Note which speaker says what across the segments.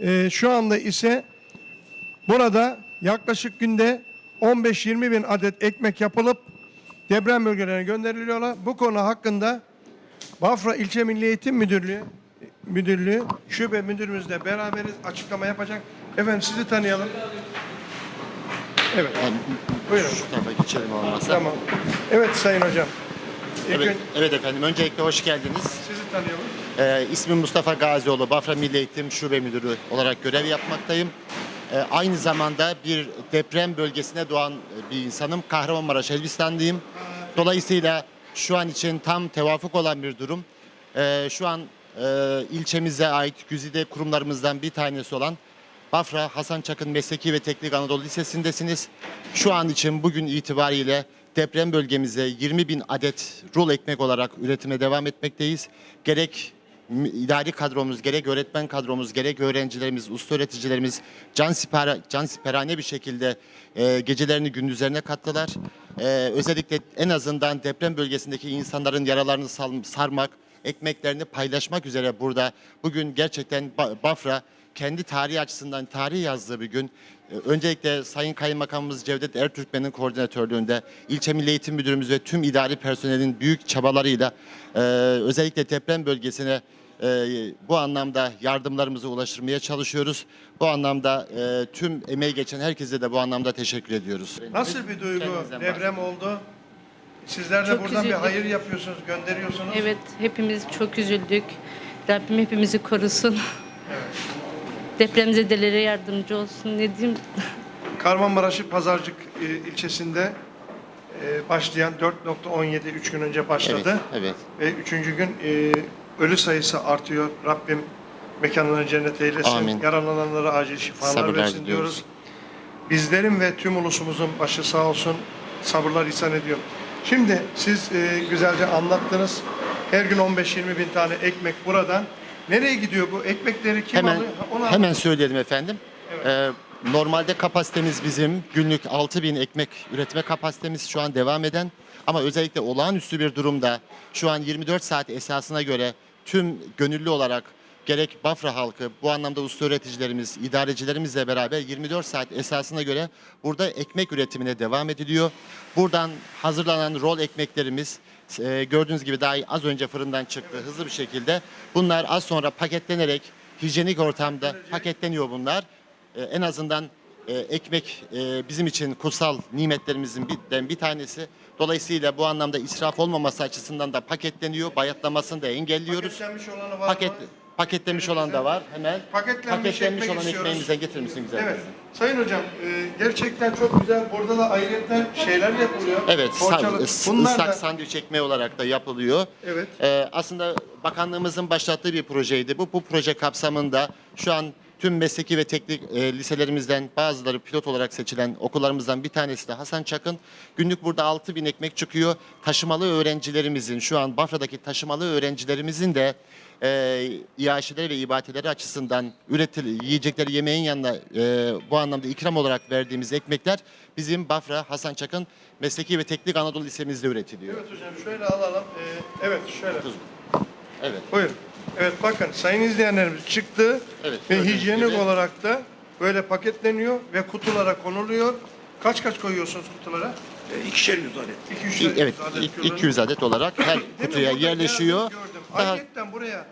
Speaker 1: Ee, şu anda ise burada yaklaşık günde 15-20 bin adet ekmek yapılıp deprem bölgelerine gönderiliyorlar. Bu konu hakkında Bafra İlçe Milli Eğitim Müdürlüğü Müdürlüğü şube müdürümüzle beraberiz açıklama yapacak. Efendim sizi tanıyalım. Evet.
Speaker 2: Yani
Speaker 1: Buyurun.
Speaker 2: Şu tarafa geçelim olmazsa.
Speaker 1: Tamam. Evet Sayın Hocam. İlk
Speaker 2: Evet,
Speaker 1: ön-
Speaker 2: evet efendim. Öncelikle hoş geldiniz.
Speaker 1: Sizi tanıyalım.
Speaker 2: Ee, ismim Mustafa Gazioğlu. Bafra Milli Eğitim Şube Müdürü olarak görev yapmaktayım. Ee, aynı zamanda bir deprem bölgesine doğan e, bir insanım. Kahramanmaraş Elbistanlıyım. Dolayısıyla şu an için tam tevafuk olan bir durum. Ee, şu an e, ilçemize ait güzide kurumlarımızdan bir tanesi olan Bafra Hasan Çakın Mesleki ve Teknik Anadolu Lisesi'ndesiniz. Şu an için bugün itibariyle deprem bölgemize 20 bin adet rol ekmek olarak üretime devam etmekteyiz. Gerek idari kadromuz, gerek öğretmen kadromuz, gerek öğrencilerimiz, usta öğreticilerimiz can, sipara, can siperhane bir şekilde e, gecelerini gündüzlerine kattılar. E, özellikle en azından deprem bölgesindeki insanların yaralarını sarmak, ekmeklerini paylaşmak üzere burada bugün gerçekten Ba- Bafra kendi tarihi açısından tarih yazdığı bir gün. Ee, Öncelikle Sayın Kaymakamımız Cevdet Ertürkmen'in koordinatörlüğünde ilçe Milli Eğitim Müdürümüz ve tüm idari personelin büyük çabalarıyla e, özellikle deprem bölgesine e, bu anlamda yardımlarımızı ulaştırmaya çalışıyoruz. Bu anlamda e, tüm emeği geçen herkese de bu anlamda teşekkür ediyoruz.
Speaker 1: Nasıl bir duygu?
Speaker 2: Kendinizden
Speaker 1: Deprem oldu. Sizler de
Speaker 3: Çok
Speaker 1: buradan bir
Speaker 3: üzüldük.
Speaker 1: hayır yapıyorsunuz, gönderiyorsunuz.
Speaker 3: Evet, hepimiz çok üzüldük. Rabbim hepimizi korusun. Depremzedelere yardımcı olsun. Ne diyeyim?
Speaker 1: Kahramanmaraş'ı Pazarcık e, ilçesinde e, başlayan 4.17 3 gün önce başladı.
Speaker 2: Evet, evet.
Speaker 1: Ve üçüncü gün e, ölü sayısı artıyor. Rabbim mekanlarını cennet eylesin.
Speaker 2: Amin.
Speaker 1: Yaralananlara acil şifalar
Speaker 2: Sabırlar
Speaker 1: versin
Speaker 2: diliyoruz.
Speaker 1: diyoruz. Bizlerin ve tüm ulusumuzun başı sağ olsun. Sabırlar ihsan ediyorum. Şimdi siz e, güzelce anlattınız. Her gün 15-20 bin tane ekmek buradan. Nereye gidiyor bu? Ekmekleri kim
Speaker 2: Hemen
Speaker 1: alıyor? Onu
Speaker 2: hemen söyleyelim efendim. Ee, normalde kapasitemiz bizim günlük 6000 ekmek üretme kapasitemiz şu an devam eden ama özellikle olağanüstü bir durumda şu an 24 saat esasına göre tüm gönüllü olarak gerek Bafra halkı bu anlamda usta öğreticilerimiz, idarecilerimizle beraber 24 saat esasına göre burada ekmek üretimine devam ediliyor. Buradan hazırlanan rol ekmeklerimiz e, gördüğünüz gibi daha az önce fırından çıktı hızlı bir şekilde. Bunlar az sonra paketlenerek hijyenik ortamda paketleniyor bunlar. E, en azından e, ekmek e, bizim için kutsal nimetlerimizin birden bir tanesi. Dolayısıyla bu anlamda israf olmaması açısından da paketleniyor. Bayatlamasını da engelliyoruz.
Speaker 1: Paketlenmiş olanı var
Speaker 2: Paket
Speaker 1: mı?
Speaker 2: Paketlemiş olan da var. Hemen
Speaker 1: Paketlenmiş ekmek
Speaker 2: olan
Speaker 1: istiyoruz.
Speaker 2: ekmeğimizden getirir misin güzel
Speaker 1: Evet.
Speaker 2: kızım?
Speaker 1: Sayın hocam e, gerçekten çok güzel. Burada da ayrıca şeyler yapılıyor.
Speaker 2: Evet,
Speaker 1: Poğaçalı. Bunlar
Speaker 2: ıslak
Speaker 1: da
Speaker 2: sandviç ekmeği olarak da yapılıyor.
Speaker 1: Evet.
Speaker 2: Ee, aslında bakanlığımızın başlattığı bir projeydi. Bu bu proje kapsamında şu an tüm mesleki ve teknik e, liselerimizden bazıları pilot olarak seçilen okullarımızdan bir tanesi de Hasan Çakın. Günlük burada 6 bin ekmek çıkıyor. Taşımalı öğrencilerimizin şu an Bafra'daki taşımalı öğrencilerimizin de e, iaşeleri ve ibateleri açısından üretil yiyecekleri yemeğin yanına e, bu anlamda ikram olarak verdiğimiz ekmekler bizim Bafra Hasan Çakın Mesleki ve Teknik Anadolu Lisemizde üretiliyor.
Speaker 1: Evet hocam şöyle alalım. E, evet şöyle.
Speaker 2: Evet.
Speaker 1: Buyurun. Evet bakın sayın izleyenlerimiz çıktı
Speaker 2: Evet,
Speaker 1: ve
Speaker 2: gördüğünüz
Speaker 1: hijyenik
Speaker 2: gibi.
Speaker 1: olarak da böyle paketleniyor ve kutulara konuluyor. Kaç kaç koyuyorsunuz kutulara?
Speaker 4: E, İkişer yüz adet.
Speaker 1: 2 3
Speaker 2: İ- Evet, ilk 200 adet olarak her kutuya yerleşiyor. Daha
Speaker 1: Ayrıca buraya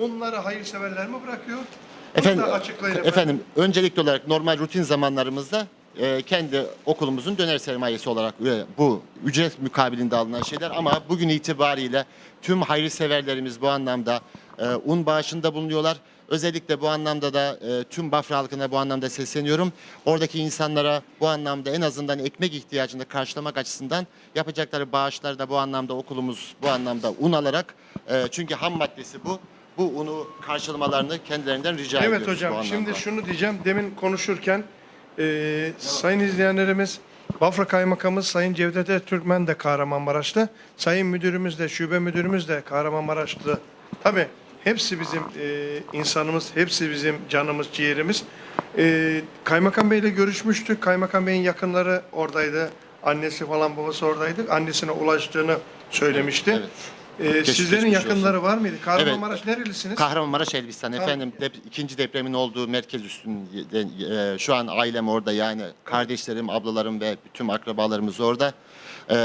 Speaker 1: onları hayırseverler mi bırakıyor? Bunu
Speaker 2: efendim,
Speaker 1: da açıklayın
Speaker 2: efendim öncelikli olarak normal rutin zamanlarımızda e, kendi okulumuzun döner sermayesi olarak e, bu ücret mukabilinde alınan şeyler ama bugün itibariyle tüm hayırseverlerimiz bu anlamda e, un bağışında bulunuyorlar. Özellikle bu anlamda da e, tüm Bafra halkına bu anlamda sesleniyorum. Oradaki insanlara bu anlamda en azından ekmek ihtiyacını karşılamak açısından yapacakları bağışları da bu anlamda okulumuz bu anlamda un alarak e, çünkü ham maddesi bu. Bu unu karşılamalarını kendilerinden rica ediyoruz
Speaker 1: Evet hocam şimdi şunu diyeceğim. Demin konuşurken e, sayın izleyenlerimiz Bafra Kaymakamımız Sayın Cevdet Ertürkmen de Kahramanmaraşlı. Sayın Müdürümüz de Şube Müdürümüz de Kahramanmaraşlı. Tabii hepsi bizim e, insanımız, hepsi bizim canımız, ciğerimiz. E, Kaymakam Bey ile görüşmüştük. Kaymakam Bey'in yakınları oradaydı. Annesi falan babası oradaydı. Annesine ulaştığını söylemişti.
Speaker 2: Evet.
Speaker 1: Ee,
Speaker 2: Geçmiş-
Speaker 1: sizlerin yakınları var mıydı? Kahramanmaraş nerelisiniz?
Speaker 2: Kahramanmaraş Elbistan efendim dep- ikinci depremin olduğu merkez üstünde e, şu an ailem orada yani kardeşlerim, ablalarım ve bütün akrabalarımız orada. E,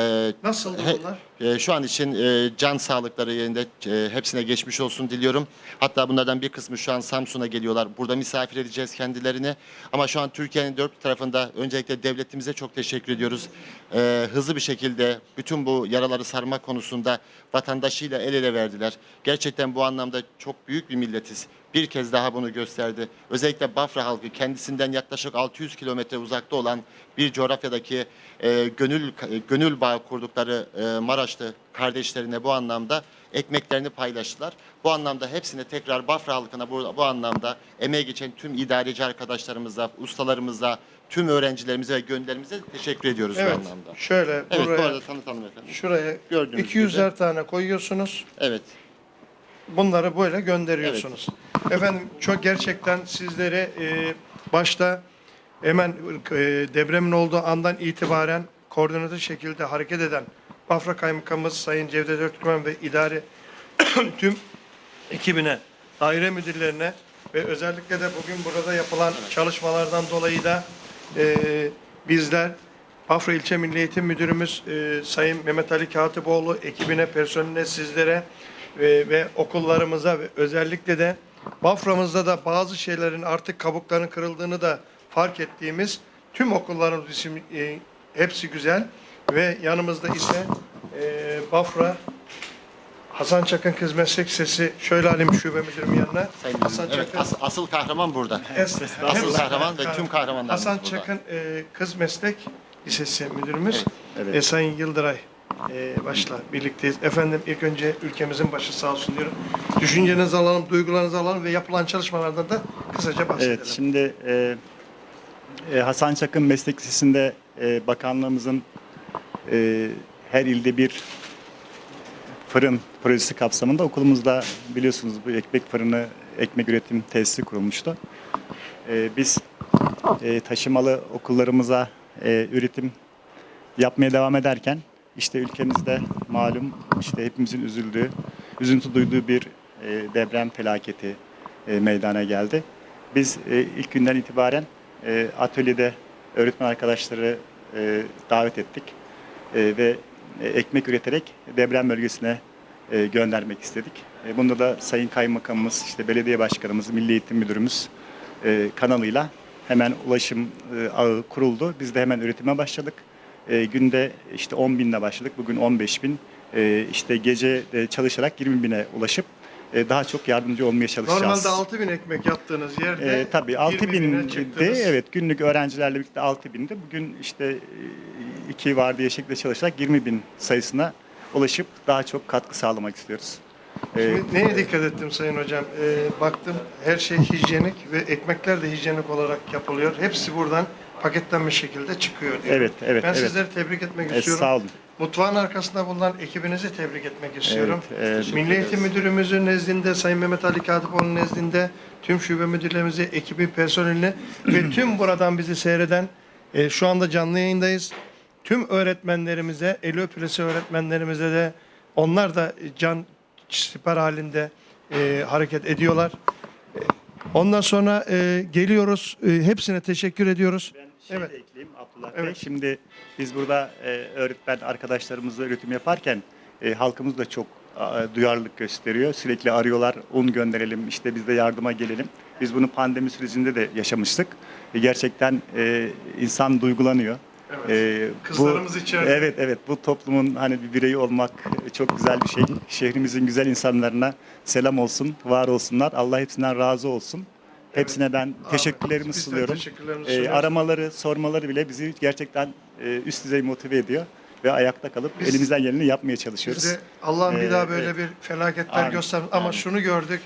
Speaker 1: Nasıldı
Speaker 2: he-
Speaker 1: bunlar?
Speaker 2: E, şu an için e, can sağlıkları yerinde e, hepsine geçmiş olsun diliyorum. Hatta bunlardan bir kısmı şu an Samsun'a geliyorlar. Burada misafir edeceğiz kendilerini. Ama şu an Türkiye'nin dört tarafında öncelikle devletimize çok teşekkür ediyoruz. E, hızlı bir şekilde bütün bu yaraları sarma konusunda vatandaşıyla el ele verdiler. Gerçekten bu anlamda çok büyük bir milletiz. Bir kez daha bunu gösterdi. Özellikle Bafra halkı kendisinden yaklaşık 600 kilometre uzakta olan bir coğrafyadaki e, gönül e, gönül bağı kurdukları e, Maraşlı kardeşlerine bu anlamda ekmeklerini paylaştılar. Bu anlamda hepsine tekrar Bafra halkına bu, bu anlamda emeği geçen tüm idareci arkadaşlarımıza, ustalarımıza, tüm öğrencilerimize ve gönderimize teşekkür ediyoruz
Speaker 1: Evet.
Speaker 2: bu anlamda.
Speaker 1: Şöyle
Speaker 2: Evet bu
Speaker 1: buraya,
Speaker 2: arada tanıtalım efendim.
Speaker 1: şuraya
Speaker 2: Gördüğünüz
Speaker 1: 200'er tane koyuyorsunuz.
Speaker 2: Evet.
Speaker 1: Bunları böyle gönderiyorsunuz. Efendim çok gerçekten sizlere e, başta hemen e, depremin olduğu andan itibaren koordinatör şekilde hareket eden Bafra Kaymakamımız Sayın Cevdet Örtükmen ve idari tüm ekibine, daire müdürlerine ve özellikle de bugün burada yapılan çalışmalardan dolayı da e, bizler Bafra İlçe Milli Eğitim Müdürümüz e, Sayın Mehmet Ali Katipoğlu ekibine, personeline, sizlere ve, ve okullarımıza ve özellikle de Bafra'mızda da bazı şeylerin artık kabuklarının kırıldığını da fark ettiğimiz tüm okulların isim, e, hepsi güzel ve yanımızda ise e, Bafra Hasan Çakın Kız Meslek Lisesi şöyle alayım şube müdürümün yanına.
Speaker 2: Sayın
Speaker 1: Hasan
Speaker 2: Müdürüm. Evet,
Speaker 1: Çakın.
Speaker 2: as- asıl kahraman burada.
Speaker 1: Es-
Speaker 2: Asıl kahraman ve tüm kahramanlarımız
Speaker 1: Hasan
Speaker 2: burada.
Speaker 1: Çakın e, Kız Meslek Lisesi müdürümüz.
Speaker 2: evet.
Speaker 1: E, Sayın Yıldıray e, başla birlikteyiz. Efendim ilk önce ülkemizin başı sağ olsun diyorum. Düşüncenizi alalım, duygularınızı alalım ve yapılan çalışmalardan da kısaca bahsedelim.
Speaker 5: Evet, şimdi e, e, Hasan Çakın Meslek Lisesi'nde e, bakanlığımızın e, her ilde bir fırın projesi kapsamında okulumuzda biliyorsunuz bu ekmek fırını, ekmek üretim tesisi kurulmuştu. E, biz e, taşımalı okullarımıza e, üretim yapmaya devam ederken işte ülkemizde malum işte hepimizin üzüldüğü, üzüntü duyduğu bir e, deprem felaketi e, meydana geldi. Biz e, ilk günden itibaren e, atölyede öğretmen arkadaşları e, davet ettik E, ve e, ekmek üreterek deprem bölgesine e, göndermek istedik. Bunda da Sayın Kaymakamımız, işte belediye başkanımız, Milli Eğitim Müdürümüz kanalıyla hemen ulaşım ağı kuruldu. Biz de hemen üretime başladık. Günde işte 10 binle başladık. Bugün 15 bin. E, işte gece çalışarak 20 bine ulaşıp e, daha çok yardımcı olmaya çalışacağız.
Speaker 1: Normalde 6000 ekmek yaptığınız yerde
Speaker 5: E, tabii 6
Speaker 1: 20
Speaker 5: bin
Speaker 1: bine
Speaker 5: de
Speaker 1: çıktınız.
Speaker 5: evet günlük öğrencilerle birlikte 6 binde bugün işte e, iki vardiya şeklinde çalışarak 20 bin sayısına ulaşıp daha çok katkı sağlamak istiyoruz. E,
Speaker 1: Şimdi neye dikkat ettim Sayın Hocam? Ee, baktım her şey hijyenik ve ekmekler de hijyenik olarak yapılıyor. Hepsi buradan paketlenmiş şekilde çıkıyor diyor.
Speaker 5: Evet, evet,
Speaker 1: Ben
Speaker 5: evet.
Speaker 1: sizleri tebrik etmek
Speaker 5: e,
Speaker 1: istiyorum.
Speaker 5: sağ olun.
Speaker 1: Mutfağın arkasında bulunan ekibinizi tebrik etmek istiyorum.
Speaker 5: Evet, evet.
Speaker 1: Milli Eğitim Müdürümüzün nezdinde, Sayın Mehmet Ali Katipoğlu'nun nezdinde, tüm şube müdürlerimizi, ekibi, personeline ve tüm buradan bizi seyreden, e, şu anda canlı yayındayız. Tüm öğretmenlerimize, eli öpülesi öğretmenlerimize de onlar da can siper halinde e, hareket ediyorlar. E, Ondan sonra e, geliyoruz, e, hepsine teşekkür ediyoruz.
Speaker 5: Ben şey
Speaker 1: Evet.
Speaker 5: de ekleyeyim Abdullah
Speaker 1: Evet.
Speaker 5: Bey. Şimdi biz burada e, öğretmen arkadaşlarımızla üretim yaparken e, halkımız da çok e, duyarlılık gösteriyor. Sürekli arıyorlar, un gönderelim, işte biz de yardıma gelelim. Biz bunu pandemi sürecinde de yaşamıştık. E, gerçekten e, insan duygulanıyor.
Speaker 1: Evet.
Speaker 5: E,
Speaker 1: Kızlarımız içeride.
Speaker 5: Evet, evet. Bu toplumun hani bir bireyi olmak e, çok güzel bir şey. Şehrimizin güzel insanlarına selam olsun, var olsunlar. Allah hepsinden razı olsun. Hepsine ben teşekkürlerimi
Speaker 1: Biz de
Speaker 5: sunuyorum.
Speaker 1: teşekkürlerimizi
Speaker 5: Ee,
Speaker 1: sunuyoruz.
Speaker 5: aramaları, sormaları bile bizi gerçekten e, üst düzey motive ediyor ve ayakta kalıp elimizden geleni yapmaya çalışıyoruz.
Speaker 1: Biz de Allah'ın bir
Speaker 5: Ee,
Speaker 1: daha böyle bir felaketler
Speaker 5: Amin.
Speaker 1: göster ama
Speaker 5: Amin.
Speaker 1: şunu gördük.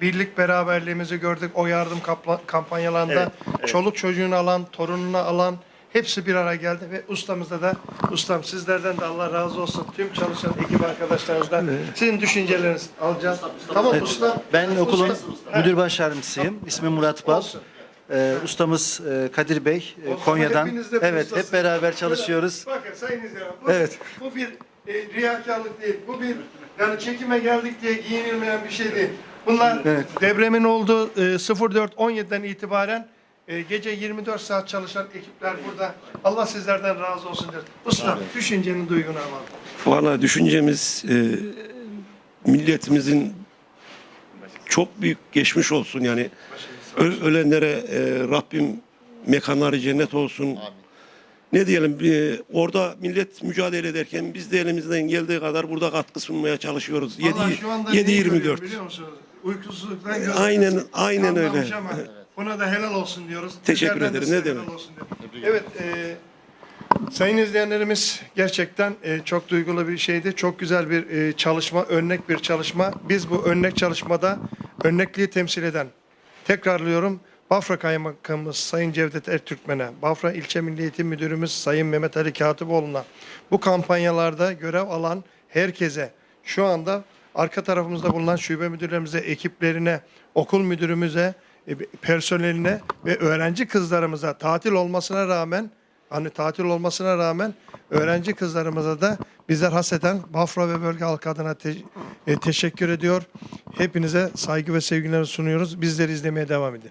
Speaker 1: Birlik beraberliğimizi gördük. O yardım kapla- kampanyalarında
Speaker 5: Evet, evet.
Speaker 1: çoluk çocuğunu alan, torununu alan hepsi bir araya geldi ve ustamızda da ustam sizlerden de Allah razı olsun. Tüm çalışan ekip arkadaşlarınızdan sizin düşünceleriniz alacağım. Tamam usta.
Speaker 6: Ben okulun
Speaker 1: Usta-
Speaker 6: müdür baş yardımcısıyım. İsmim Murat Bal.
Speaker 1: Olsun.
Speaker 6: Ee, ustamız e, Kadir Bey e,
Speaker 1: Olsun,
Speaker 6: Konya'dan.
Speaker 1: hepiniz de
Speaker 6: Evet
Speaker 1: ustasınız.
Speaker 6: hep beraber çalışıyoruz.
Speaker 1: Bakın sayın izleyenler. Bu,
Speaker 6: Evet.
Speaker 1: bu bir e, riyakarlık değil. Bu bir Yani çekime geldik diye giyinilmeyen bir şey değil. Bunlar
Speaker 6: Evet.
Speaker 1: depremin olduğu e, 04.17'den itibaren e, gece 24 saat çalışan ekipler burada. Allah sizlerden razı olsun der. Usta düşüncenin duygunu alalım.
Speaker 4: Valla düşüncemiz e, milletimizin çok büyük geçmiş olsun yani. Ö- ölenlere e, Rabbim mekanları cennet olsun. Ne diyelim e, orada millet mücadele ederken biz de elimizden geldiği kadar burada katkı sunmaya çalışıyoruz.
Speaker 1: Vallahi şu anda neyi görüyorum
Speaker 4: 7-24.
Speaker 1: Biliyor musunuz? Uykusuzluktan gözüm
Speaker 4: Aynen aynen öyle.
Speaker 1: ama Buna da helal olsun diyoruz.
Speaker 4: Teşekkür
Speaker 1: Bizlerden
Speaker 4: ederim, ne
Speaker 1: helal
Speaker 4: demek.
Speaker 1: Evet, e, sayın izleyenlerimiz gerçekten e, çok duygulu bir şeydi. Çok güzel bir e, çalışma, örnek bir çalışma. Biz bu örnek çalışmada örnekliği temsil eden, tekrarlıyorum, Bafra Kaymakamımız Sayın Cevdet Ertürkmen'e, Bafra İlçe Milli Eğitim Müdürümüz Sayın Mehmet Ali Katipoğlu'na, bu kampanyalarda görev alan herkese, şu anda arka tarafımızda bulunan şube müdürlerimize, ekiplerine, okul müdürümüze, personeline ve öğrenci kızlarımıza tatil olmasına rağmen hani tatil olmasına rağmen öğrenci kızlarımıza da bizler haseten Bafra ve bölge halkı adına te- e, teşekkür ediyor. Hepinize saygı ve sevgilerimi sunuyoruz. Bizleri izlemeye devam edin.